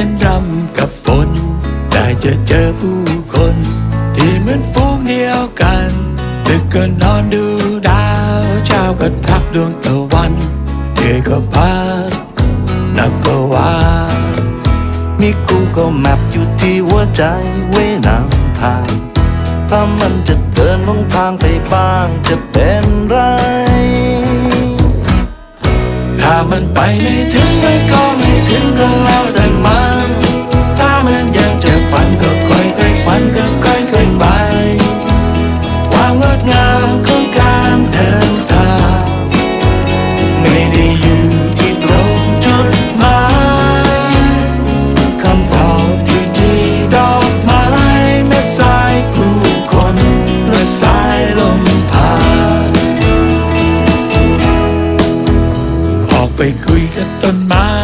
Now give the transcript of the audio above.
ต้นรำกับฝน ได้เจอเจอผู้คน ที่เหมือนฟูงเดียวกันดึกก็นอนดูดาวเช้าก็ทักดวงตะวันเดือยก็พักนับก็ว่ามีกูก็แมปอยู่ที่หัวใจไว้นำทาง ถ้ามันจะเดินลงทางไปบ้างจะเป็นไร ถ้ามันไปไม่ถึงมันก็ไม่ก็ ไปคุยกับต้นไม้